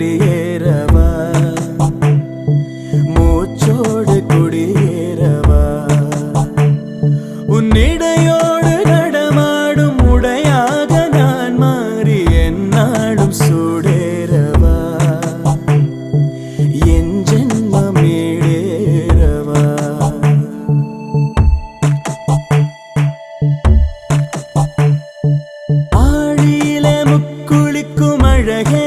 குடியேறவா? மூச்சோடு குடியேறவா? உன்னிடையோடு நடமாடும் உடையாக நான் மாறி என்னாலும் சூடேறவா? என் ஜென்மம் ஈடேறவா? ஆழியில முக்குளிக்கும் அழகே